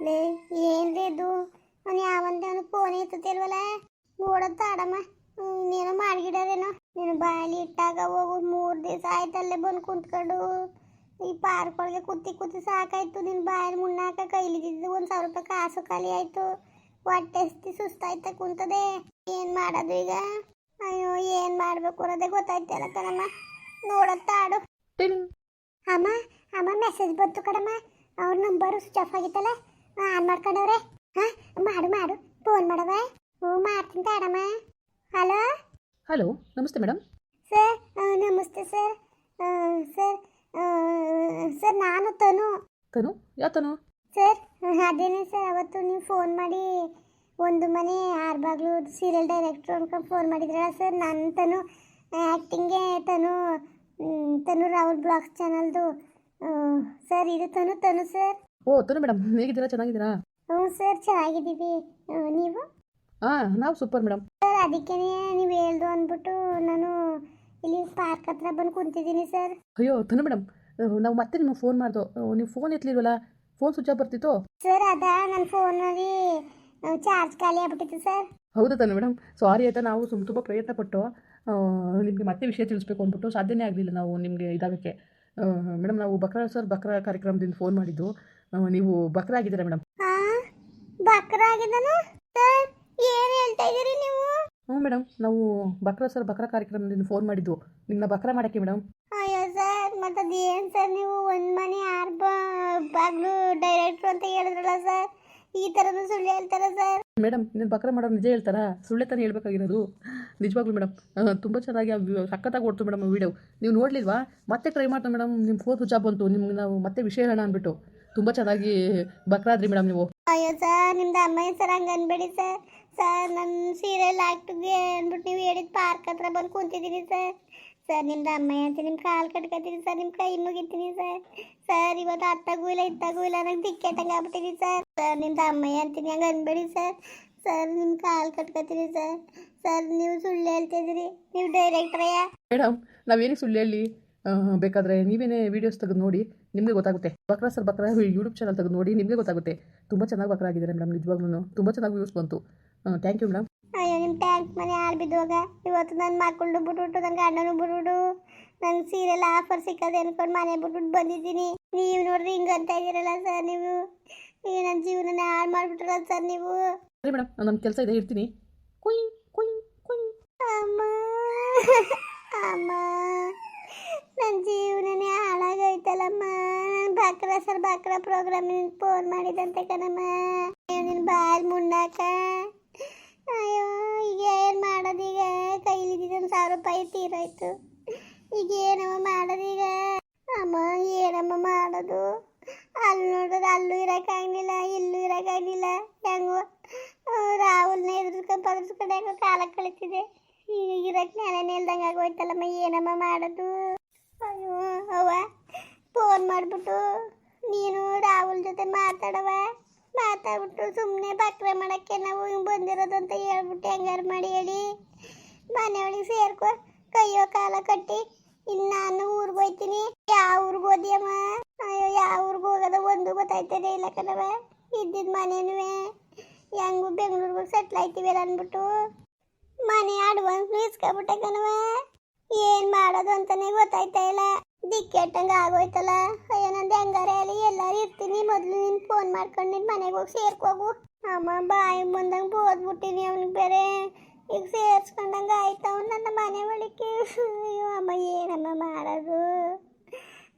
ಲೇ ಏನ್ರಿ ಇದು? ಅವ್ನು ಯಾವಂತ ಅವನು ಫೋನ್ ಎತ್ತುತ್ತಿಲ್ವಲ್ಲ ನೋಡತ್ತ ಆಡಮ್ಮ ನೀನು ಮಾಡಿಗಿಡೋದೇನೋ? ನೀನು ಬಾಯಲ್ಲಿ ಇಟ್ಟಾಗ ಹೋಗು ಮೂರು ದಿವಸ ಆಯ್ತಲ್ಲೇ ಬಂದು ಕುಂತ್ಕೊಂಡು. ಈ ಪಾರ್ಕ್ ಒಳಗೆ ಕುತ್ತಿ ಕುತ್ತಿ ಸಾಕಾಯ್ತು ನಿನ್ನ ಬಾಯಲ್ಲಿ ಮುನ್ನಾಕ ಕೈಲಿ ಒಂದು ಸಾವಿರ ರೂಪಾಯಿ ಕಾಸು ಖಾಲಿ ಆಯ್ತು. ಹೊಟ್ಟೆ ಹಸ್ತಿ ಸುಸ್ತಾಯ್ತ ಕುಂತದೆ. ಏನು ಮಾಡೋದು ಈಗ? ಅಯ್ಯೋ ಏನು ಮಾಡಬೇಕು ಅನ್ನೋದೇ ಗೊತ್ತಾಯ್ತಲ್ಲ ಕಣಮ್ಮ ನೋಡತ್ತ ಆಡು ಅಮ್ಮ ಅಮ್ಮ ಮೆಸೇಜ್ ಬಂತು ಕಣಮ್ಮ ಅವ್ರ ನಂಬರು ಸ್ವಿಚ್ ಆಫ್ ಆಗಿತ್ತಲ್ಲ? ಆನ್ ಮಾಡ್ಕೊಂಡವ್ರೆ. ಹಾ ಮಾಡು ಮಾಡು. ಫೋನ್ ಮಾಡವ ಹ್ಞೂ ಮಾಡ್ತೀನಿ ತಾಡಮ್ಮ. ಹಲೋ? ಹಲೋ ನಮಸ್ತೆ ಮೇಡಮ್. ಸರ್ ನಮಸ್ತೆ ಸರ್. ಸರ್ ಸರ್ ನಾನು ತನು. ತನು? ಯಾವ ತನು? ಸರ್ ಅದೇನೇ ಸರ್ ಅವತ್ತು ನೀವು ಫೋನ್ ಮಾಡಿ ಒಂದು ಮನೆ ಆರು ಬಾಗ್ಲು ಸೀರಿಯಲ್ ಡೈರೆಕ್ಟ್ರು ಅನ್ಕೊಂಡು ಫೋನ್ ಮಾಡಿದ್ರಲ್ಲ ಸರ್ ನನ್ನ ತನು ಆ್ಯಕ್ಟಿಂಗ್ಗೆ ತನು ತನು ರಾಹುಲ್ ಬ್ಲಾಗ್ಸ್ ಚಾನಲ್ದು ಸರ್ ಇದು ತನು ತನು ಸರ್. ಓ ತನು ಮೇಡಮ್ ಹೇಗಿದ್ದೀರಾ? ಚೆನ್ನಾಗಿದ್ದೀರಾ? ಹ್ಞೂ ಸರ್ ಚೆನ್ನಾಗಿದ್ದೀವಿ. ನೀವು? ಹಾಂ ನಾವು ಸೂಪರ್ ಮೇಡಮ್. ಸರ್ ಅದಕ್ಕೇ ನೀವು ಹೇಳ್ದು ಅಂದ್ಬಿಟ್ಟು ನಾನು ಇಲ್ಲಿ ಪಾರ್ಕ್ ಹತ್ರ ಬಂದು ಕುಂತಿದ್ದೀನಿ ಸರ್. ಅಯ್ಯೋ ತನು ಮೇಡಮ್ ನಾವು ಮತ್ತೆ ನಿಮಗೆ ಫೋನ್ ಮಾಡ್ದೋ ನೀವು ಫೋನ್ ಎತ್ತಲಿಲ್ವಲ್ಲ ಫೋನ್ ಸ್ವಿಚ್ ಆಫ್ ಬರ್ತಿತ್ತು? ಸರ್ ಅದ ನನ್ನ ಫೋನಲ್ಲಿ ಚಾರ್ಜ್ ಖಾಲಿ ಆಗ್ಬಿಟ್ಟಿತ್ತು ಸರ್. ಹೌದಾ ತಾನೆ ಮೇಡಮ್ ಸಾರಿ ಆಯಿತಾ ನಾವು ಸುಮ್ ತುಂಬ ಪ್ರಯತ್ನ ಪಟ್ಟು ನಿಮಗೆ ಮತ್ತೆ ವಿಷಯ ತಿಳಿಸ್ಬೇಕು ಅಂದ್ಬಿಟ್ಟು ಸಾಧ್ಯನೇ ಆಗಲಿಲ್ಲ ನಾವು ನಿಮಗೆ ಇದಾಗಕ್ಕೆ. ಮೇಡಮ್ ನಾವು ಬಕ್ರಾ ಸರ್ ಬಕ್ರಾ ಕಾರ್ಯಕ್ರಮದಿಂದ ಫೋನ್ ಮಾಡಿದ್ದು. ನೀವು ಬಕ್ರ ಆಗಿದ್ದೀರಾ ಮೇಡಮ್? ಬಕ್ರ ಆಗಿದ್ದಾನ ಏನು ಹೇಳ್ತಾ ಇದ್ದೀರಿ ನೀವು? ಹ್ಞೂ ಮೇಡಮ್ ನಾವು ಬಕ್ರ ಸರ್ ಬಕ್ರ ಕಾರ್ಯಕ್ರಮದಿಂದ ಫೋನ್ ಮಾಡಿದ್ದು. ನಿಮ್ಮನ್ನ ಬಕ್ರ ಮಾಡೋಕ್ಕೆ ಮೇಡಮ್. ಅಯ್ಯೋ ಸರ್ ಮತ್ತೆ ಏನು ಸರ್ ನೀವು? ಒಂದು ಮನೆ ಆರು ಬಾಗ್ಲು ಡೈರೆಕ್ಟ್ರು ಅಂತ ಹೇಳಿದ್ರಲ್ಲ ಸರ್ ಈ ಥರದ್ದು ಸುಳ್ಳು ಹೇಳ್ತಾರ ಸರ್? ಮೇಡಮ್ ನೀನು ಬಕ್ರ ಮಾಡೋರು ನಿಜ ಹೇಳ್ತಾರಾ? ಸುಳ್ಳೆ ತಾನೇ ಹೇಳ್ಬೇಕಾಗಿರೋದು. ನಿಜವಾಗ್ಲೂ ಮೇಡಮ್ ತುಂಬ ಚೆನ್ನಾಗಿ ಸಖತ್ತಾಗಿ ಓಡ್ತು ಮೇಡಮ್ ವಿಡಿಯೋ ನೀವು ನೋಡಲಿಲ್ವಾ? ಮತ್ತೆ ಟ್ರೈ ಮಾಡ್ತಾ ಮೇಡಮ್ ನಿಮ್ಮ ಫೋನ್ ಸ್ವಿಚ್ ಆಫ್ ಬಂತು ನಿಮ್ಗೆ ನಾವು ಮತ್ತೆ ವಿಷಯ ಹೇಳೋಣ ಅಂದ್ಬಿಟ್ಟು. ತುಂಬ ಚೆನ್ನಾಗಿ ಬಕ್ರಾದ್ರಿ ಮೇಡಮ್ ನೀವು. ಅಯ್ಯೋ ಸರ್ ನಿಮ್ದು ಅಮ್ಮ ಸರ್ ಹಂಗೆ ಅನ್ಬೇಡಿ ಸರ್. ಸರ್ ನನ್ನ ಸೀರಿಯಲ್ ಆಕ್ಟಿಗೆ ಅಂದ್ಬಿಟ್ಟು ನೀವು ಹೇಳಿದ ಪಾರ್ಕ್ ಹತ್ರ ಬಂದು ಕುಂತಿದ್ದೀನಿ ಸರ್. ಸರ್ ನಿಮ್ದು ಅಮ್ಮ ಅಂತ ನಿಮ್ಮ ಕಾಲು ಕಟ್ಕೊತೀನಿ ಸರ್ ನಿಮ್ಮ ಕೈ ಮುಗಿತೀನಿ ಸರ್. ಸರ್ ಇವತ್ತು ಅತ್ತಾಗೂ ಇಲ್ಲ ಇತ್ತಾಗೂ ಇಲ್ಲ ನಂಗೆ ದಿಕ್ಕೆಟ್ಟಂಗೆ ಆಗ್ಬಿಟ್ಟಿದ್ದೀನಿ ಸರ್. ಸರ್ ನಿಮ್ದು ಅಮ್ಮ ಅಂತೀನಿ ಹಂಗೆ ಅನ್ಬೇಡಿ ಸರ್. ಸರ್ ನಿಮ್ಮ ಕಾಲು ಕಟ್ಕೊತೀನಿ ಸರ್. ಸರ್ ನೀವು ಸುಳ್ಳು ಹೇಳ್ತಿದ್ದೀರಿ ನೀವು ಡೈರೆಕ್ಟ್ರಯ್ಯ ಮೇಡಮ್ ನಾವೇನಿಗೆ ಸುಳ್ಳು ಹೇಳಿ ಬೇಕಾದ್ರೆ ಬೇಕಾದರೆ ನೀವೇನೇ ವೀಡಿಯೋಸ್ ತೆಗೆದು ನೋಡಿ ನಿಮಗೆ ಗೊತ್ತಾಗುತ್ತೆ. Bakra sir Bakra YouTube channel ತೆಗೆದು ನೋಡಿ ನಿಮಗೆ ಗೊತ್ತಾಗುತ್ತೆ. ತುಂಬ ಚೆನ್ನಾಗಿ ಬಕ್ರಾ ಆಗಿದ್ದಾರೆ ಮೇಡಮ್ ನಿಜವಾಗ್ಲೂ ತುಂಬ ಚೆನ್ನಾಗಿ ವ್ಯೂಸ್ ಬಂತು. ಥ್ಯಾಂಕ್ ಯು ಮೇಡಮ್ ಅಯ್ಯೋ ನಿಮ್ಮ ಟ್ಯಾಂಕ್ ಮನೆ ಹಾಳು ಬಿದ್ದುವಾಗ ಇವತ್ತು ನನ್ನ ಮಾಡ್ಕೊಂಡು ಬಿಟ್ಬಿಟ್ಟು ನನ್ನ ಗಂಡನು ಬಿಟ್ಬಿಟ್ಟು ನನ್ನ ಸೀರೆಲ್ಲ ಆಫರ್ ಸಿಕ್ಕದೆ ಅನ್ಕೊಂಡು ಮನೆ ಬಿಟ್ಬಿಟ್ಟು ಬಂದಿದ್ದೀನಿ. ನೀವು ನೋಡ್ರಿ ಹಿಂಗೆ ಅಂತ ಇದ್ದೀರಲ್ಲ ಸರ್ ನೀವು. ಈಗ ನನ್ನ ಜೀವನನ ಹಾಳು ಮಾಡಿಬಿಟ್ರಲ್ಲ ಸರ್ ನೀವು. ಸರಿ ಮೇಡಮ್ ನನ್ನ ಕೆಲಸ ಇದೆ ಇರ್ತೀನಿ. ಕುಯ್ ಕುಯ್ ಕುಯ್. ಅಮ್ಮ. ಅಮ್ಮ. ನನ್ನ ಜೀವನನೇ ಹಾಳಾಗೋಯ್ತಲ್ಲಮ್ಮ. ನಾನು ಬಕ್ರ ಸರ್ ಬಕ್ರ ಪ್ರೋಗ್ರಾಮಿನ ಫೋನ್ ಮಾಡಿದಂತೆ ಕಣಮ್ಮ. ನಿನ್ನ ಬಾಲ್ ಮುಣ್ಣಾಕ. ಅಯ್ಯೋ, ಈಗ ಏನು ಮಾಡೋದೀಗ ಕೈಲಿದ್ದಿದ್ದು ಒಂದು ಸಾವಿರ ರೂಪಾಯಿ ತೀರೋಯ್ತು. ಈಗ ಏನಮ್ಮ ಮಾಡೋದೀಗ ಅಮ್ಮ, ಏನಮ್ಮ ಮಾಡೋದು? ಅಲ್ಲಿ ನೋಡಿದ್ರೆ ಅಲ್ಲೂ ಇರೋಕ್ಕಾಗಲಿಲ್ಲ ಇಲ್ಲೂ ಇರೋಕ್ಕಾಗಲಿಲ್ಲ ಹೆಂಗೋ ರಾಹುಲ್ನ ಎದುರ್ಸ್ಕೊಂಡು ಪದರ್ಸ್ಕೊಂಡು ಹೆಂಗೋ ಕಾಲ ಕಳೀತಿದೆ. ಈಗ ಇರಕ್ಕೆ ನೆಲೆ ಇಲ್ದಂಗೆ ಆಗೋಯ್ತಲ್ಲಮ್ಮ, ಏನಮ್ಮ ಮಾಡೋದು? ಅಯ್ಯೋ, ಅವ್ವ ಫೋನ್ ಮಾಡಿಬಿಟ್ಟು, ನೀನು ರಾಹುಲ್ ಜೊತೆ ಮಾತಾಡವ ಮಾತಾಡ್ಬಿಟ್ಟು ಸುಮ್ಮನೆ ಬಕ್ರೆ ಮಾಡೋಕ್ಕೆ ನಾವು ಹಿಂಗೆ ಬಂದಿರೋದು ಅಂತ ಹೇಳ್ಬಿಟ್ಟು ಹೆಂಗಾರು ಮಾಡಿ ಹೇಳಿ. ಮನೆಯೊಳಗೆ ಸೇರ್ಕೊ, ಕೈಯೋ ಕಾಲ ಕಟ್ಟಿ ಇನ್ನು ನಾನು ಊರಿಗೆ ಹೋಯ್ತೀನಿ. ಯಾವ ಊರಿಗೆ ಹೋದಿಯಮ್ಮ? ಅಯ್ಯೋ, ಯಾವ ಊರಿಗೆ ಹೋಗೋದು ಒಂದು ಗೊತ್ತಾಯ್ತದೆ ಇಲ್ಲ ಕಣವ ಇದ್ದಿದ್ದು ಮನೇನುವೆ. ಹೆಂಗು ಬೆಂಗಳೂರಿಗೆ ಸೆಟ್ಲ್ ಆಯ್ತೀವಲ್ಲ ಅಂದ್ಬಿಟ್ಟು. ಮನೆ ಅಡ್ವಾನ್ಸ್ ಇಸ್ಕೊಬಿಟ್ಟೆ ಕಣವ ಏನ್ ಮಾಡೋದು ಅಂತಾನೆ ಗೊತ್ತಾಯ್ತಾ ಇಲ್ಲ. ದಿಕ್ಕೆಟ್ಟಂಗ ಆಗೋಯ್ತಲ್ಲ. ಅಯ್ಯೋ, ನಂದು ಹೆಂಗಾರೆ ಅಲ್ಲಿ ಎಲ್ಲಾರು ಇರ್ತೀನಿ. ಮೊದ್ಲು ನಿನ್ ಫೋನ್ ಮಾಡ್ಕೊಂಡು ನಿನ್ ಮನೆಗೆ ಹೋಗಿ ಸೇರ್ಕೋಗು ಅಮ್ಮ, ಬಾಯಿ ಬಂದಂಗೆ ಬೋದ್ಬಿಟ್ಟಿನಿ ಅವ್ನಿಗೆ ಬೇರೆ. ಈಗ ಸೇರ್ಸ್ಕೊಂಡಂಗೆ ಆಯ್ತವ್ ನನ್ನ ಮನೆ ಒಳಕ್ಕೆ. ಅಯ್ಯೋ, ಅಮ್ಮ, ಏನಮ್ಮ ಮಾಡೋದು?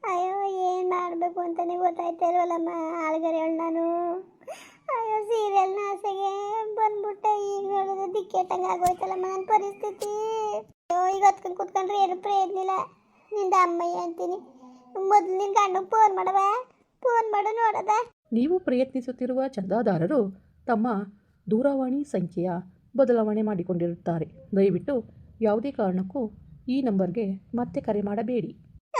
ಅಯ್ಯೋ, ಏನು ಮಾಡಬೇಕು ಅಂತಾನೆ ಗೊತ್ತಾಯ್ತಾ ಇಲ್ವಲ್ಲಮ್ಮ, ಆಳ್ಗರೆ ನಾನು. ಸೀರಿಯಲ್ನ ಆಸೆಗೆ ಬಂದ್ಬಿಟ್ಟೆ ಈಗ ನೋಡಿದ್ರೆ ದಿಕ್ಕೆಟ್ಟಂಗೆ ಆಗೋಯ್ತಲ್ಲಮ್ಮ ನನ್ನ ಪರಿಸ್ಥಿತಿ. ಅಯ್ಯೋ ಈಗ ಹತ್ಕೊಂಡು ಕುತ್ಕೊಂಡ್ರೆ ಏನು ಪ್ರಯೋಜನ ಇಲ್ಲ. ನಿಂದ ಅಮ್ಮಯ್ಯ ಅಂತೀನಿ. ಮೊದಲು ನಿನ್ನ ಗಂಡಗೆ ಫೋನ್ ಮಾಡವ. ಫೋನ್ ಮಾಡು ನೋಡದ. ನೀವು ಪ್ರಯತ್ನಿಸುತ್ತಿರುವ ಚಂದಾದಾರರು ತಮ್ಮ ದೂರವಾಣಿ ಸಂಖ್ಯೆಯ ಬದಲಾವಣೆ ಮಾಡಿಕೊಂಡಿರುತ್ತಾರೆ. ದಯವಿಟ್ಟು ಯಾವುದೇ ಕಾರಣಕ್ಕೂ ಈ ನಂಬರ್ಗೆ ಮತ್ತೆ ಕರೆ ಮಾಡಬೇಡಿ.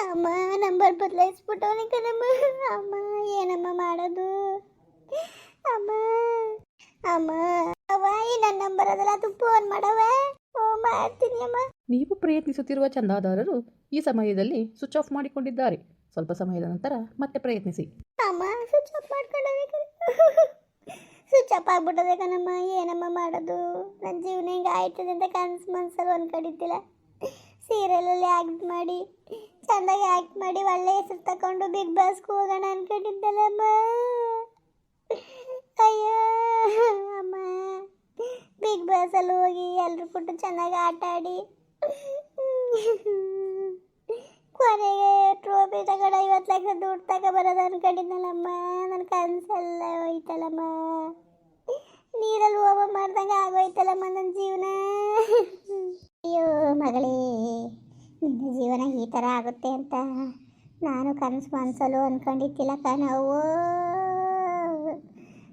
ಅಮ್ಮ ನಂಬರ್ ಬದಲಾಯಿಸ್ಬಿಟ್ಟವನಿ ಕಣಮ್ಮ. ಅಮ್ಮ ಏನಮ್ಮ ಮಾಡೋದು? ಅಮ್ಮ ಅಮ್ಮ. ನಂಬರ್ ಅದಲ್ಲ ಅದು ಫೋನ್ ಮಾಡವ ಓ ಮಾಡ್ತೀನಿ ಅಮ್ಮ. ನೀವು ಪ್ರಯತ್ನಿಸುತ್ತಿರುವ ಚಂದಾದಾರರು ಈ ಸಮಯದಲ್ಲಿ ಸ್ವಿಚ್ ಆಫ್ ಮಾಡಿಕೊಂಡಿದ್ದಾರೆ. ಸ್ವಲ್ಪ ಸಮಯದ ನಂತರ ಮತ್ತೆ ಪ್ರಯತ್ನಿಸಿ. ಅಮ್ಮ ಸ್ವಿಚ್ ಆಫ್ ಮಾಡ್ಕೊಂಡವೆ ಸ್ವಿಚ್ ಆಫ್ ಆಗ್ಬಿಟ್ಟದೆ ಕಣಮ್ಮ ಏನಮ್ಮ ಮಾಡೋದು? ನನ್ನ ಜೀವನ ಹಿಂಗೆ ಆಯ್ತದೆ ಅಂತ ಕನ್ಸು ಮನ್ಸಲ್ಲಿ ಅನ್ಕೊಂಡಿದ್ದಿಲ್ಲ ಸೀರಿಯಲಲ್ಲಿ ಆ್ಯಕ್ಟ್ ಮಾಡಿ ಚೆಂದಾಗಿ ಆ್ಯಕ್ಟ್ ಮಾಡಿ ಒಳ್ಳೆ ಹೆಸರು ತಗೊಂಡು ಬಿಗ್ ಬಾಸ್ಗೆ ಹೋಗೋಣ ಅನ್ಕೊಂಡಿದ್ದಲ್ಲಮ್ಮ ಅಯ್ಯೋ ಅಮ್ಮ ಬಿಗ್ ಬಾಸಲ್ಲಿ ಹೋಗಿ ಎಲ್ಲರೂ ಕೊಟ್ಟು ಚೆನ್ನಾಗಿ ಆಟ ಆಡಿ. ಕೊನೆಗೆ ಟ್ರೋಫಿ ತಗೊಂಡು ಐವತ್ತು ಲಕ್ಷ ದುಡ್ಡು ತಗೊಬರೋದು ಅನ್ಕೊಂಡಿದ್ನಲ್ಲಮ್ಮ. ನನ್ನ ಕನಸೆಲ್ಲ ಹೋಯ್ತಲ್ಲಮ್ಮ. ನೀರಲ್ಲಿ ಹೋಗೋ ಮಾಡ್ದಂಗೆ ಆಗೋಯ್ತಲ್ಲಮ್ಮ ನನ್ನ ಜೀವನ. ಅಯ್ಯೋ ಮಗಳೇ, ನಿನ್ನ ಜೀವನ ಈ ಥರ ಆಗುತ್ತೆ ಅಂತ ನಾನು ಕನಸು ಮನಸಲು ಅನ್ಕೊಂಡಿದ್ದಿಲ್ಲ ಕಣವು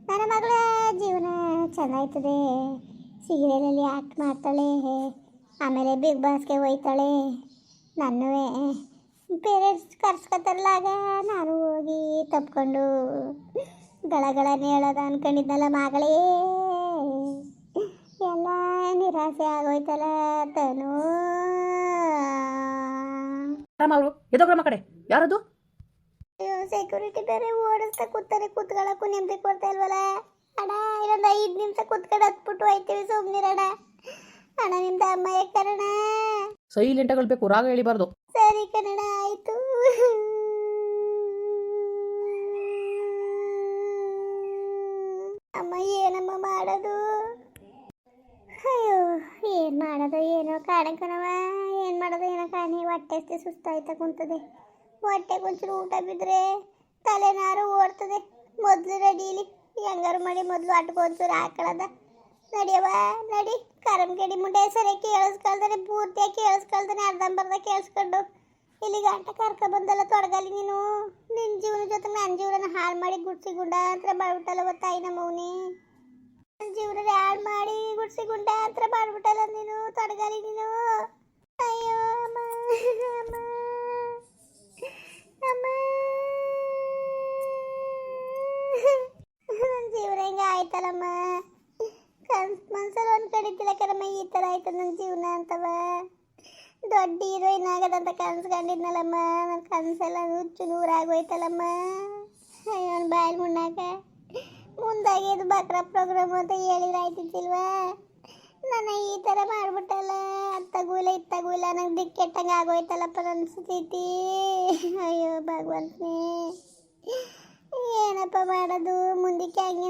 ನನ್ನ ಮಗಳ, ಜೀವನ ಚೆನ್ನಾಯ್ತದೆ. ಸೀರಿಯಲಲ್ಲಿ ಆ್ಯಕ್ಟ್ ಮಾಡ್ತಾಳೆ ಆಮೇಲೆ ಬಿಗ್ ಬಾಸ್ಗೆ ಹೋಯ್ತಾಳೆ. ನನ್ನೂ ಪೇರೆಂಟ್ಸ್ ಕರ್ಸ್ಕೊತಾರಲ್ಲ ಆಗ ನಾನು ಹೋಗಿ ತಪ್ಕೊಂಡು ಗಳಗಳನ್ನ ಹೇಳೋದು ಅನ್ಕೊಂಡಿದ್ದಲ್ಲ ಮಗಳೇ. ಎಲ್ಲ ನಿರಾಸೆ ಆಗೋಯ್ತಲ್ಲ ತನು. ರಾಮ ಅವರು? ಎದೋಗ್ರಮ್ಮ ಕಡೆ? ಯಾರದು? ಸೆಕ್ಯೂರಿಟಿ ಬೇರೆ ಓಡಿಸ್ತಾ ಕೂತಾರೆ ಕೂತ್ಕೊಳ್ಳೋಕ್ಕೂ ನೆಮ್ಮದಿ ಕೊಡ್ತಾ ಇಲ್ವಲ್ಲ? ಅಣ್ಣ ಇನ್ನೊಂದು ಐದು ನಿಮಿಷ ಕೂತ್ಕೊಂಡು ಹತ್ಬಿಟ್ಟು ಹೋಯ್ತೀವಿ ಸುಮ್ಮನಿರಣ ಅಣ್ಣ. ನಿಮ್ದು ಅಮ್ಮ ಕರಣ. ಸೈಲೆಂಟ್ ಆಗಲ್ಬೇಕು ರಾಗ ಹೇಳಿಬಾರ್ದು. ಸರಿ ಕನ್ನಡ ಆಯ್ತು. ಅಮ್ಮ ಏನಮ್ಮ ಮಾಡೋದು? ಅಯ್ಯೋ ಏನು ಮಾಡೋದು ಏನೋ ಕಾಣಕನವ ಏನು ಮಾಡೋದು ಏನೋ ಕಾಣಿ. ಹೊಟ್ಟೆ ಅಷ್ಟೇ ಸುಸ್ತಾಯ್ತಾ ಕುಂತದೆ. ಹೊಟ್ಟೆ ಒಂಚೂರು ಊಟ ಬಿದ್ದರೆ ತಲೆನಾರು ಓಡ್ತದೆ. ಮೊದಲು ನಡೀಲಿ ಹೆಂಗಾರು ಮಾಡಿ ಮೊದಲು ಅಟ್ಗೆ ಒಂಚೂರು ಹಾಕೊಳ್ಳೋದ ನಡಿಯವ ನಡಿ. ಕರಮ್ ಗಡಿ ಮುಂಡೆ ಸರಿ ಕೇಳಿಸ್ಕೊಳ್ದಾನೆ ಪೂರ್ತಿಯಾಗಿ ಕೇಳಿಸ್ಕೊಳ್ದಾನೆ ಅರ್ಧಂಬರ್ಧ ಕೇಳಿಸ್ಕೊಂಡು. ಇಲ್ಲಿ ಗಂಟ ಕರ್ಕ ಬಂದಲ್ಲ ತೊಡಗಲಿ ನೀನು? ನಿನ್ನ ಜೀವನ ಜೊತೆ ನನ್ನ ಜೀವನ ಹಾಳು ಮಾಡಿ ಗುಡ್ಸಿ ಗುಂಡ ಅಂತ ಮಾಡ್ಬಿಟ್ಟಲ್ಲ ಗೊತ್ತಾಯಿ ನಮ್ಮವನಿ ನನ್ನ ಜೀವನ ಹಾಳು ಮಾಡಿ ಗುಡ್ಸಿ ಗುಂಡ ಅಂತ ಮಾಡ್ಬಿಟ್ಟಲ್ಲ ನೀನು ತೊಡಗಲಿ ನೀನು? ಅಯ್ಯೋ ಅಮ್ಮ ಅಮ್ಮ ಅಮ್ಮ ನನ್ನ ಜೀವನ ಹಿಂಗೆ ಆಯ್ತಲ್ಲಮ್ಮ? ಕನ್ಸ್ ಮನ್ಸಲ್ಲಿ ಒಂದು ಕಣಮ್ಮ, ಈ ಥರ ಆಯ್ತು ನನ್ನ ಜೀವನ ಅಂತವ. ದೊಡ್ಡ ಹೀರೋಯಿನ್ ಆಗದಂತ ಕನ್ಸ್ಕೊಂಡಿದ್ನಲ್ಲಮ್ಮ ನನ್ನ ಕನಸೆಲ್ಲ ಹುಚ್ಚು ನೂರಾಗೋಯ್ತಲ್ಲಮ್ಮ ಅಯ್ಯೋ ಅವ್ನ ಬಾಯಲ್ಲಿ ಮುನ್ನಾಕ ಮುಂದಾಗಿ ಇದು ಬಕ್ರ ಪ್ರೋಗ್ರಾಮ್ ಅಂತ ಹೇಳಿದ್ರೆ ಆಯ್ತಿದ್ದಿಲ್ವಾ? ನನ್ನ ಈ ಥರ ಮಾಡಿಬಿಟ್ಟಲ್ಲ. ಅತ್ತಗೂಲ ಇತ್ತಗೂಲ ನಂಗೆ ದಿಕ್ಕೆಟ್ಟಂಗೆ ಆಗೋಯ್ತಲ್ಲಪ್ಪ ನನ್ನ ಸ್ಥಿತಿ. ಅಯ್ಯೋ, ಭಗವಂತನೇ. ಏನಪ್ಪ ಮಾಡೋದು? ಮುಂದಕ್ಕೆ ಹಂಗೆ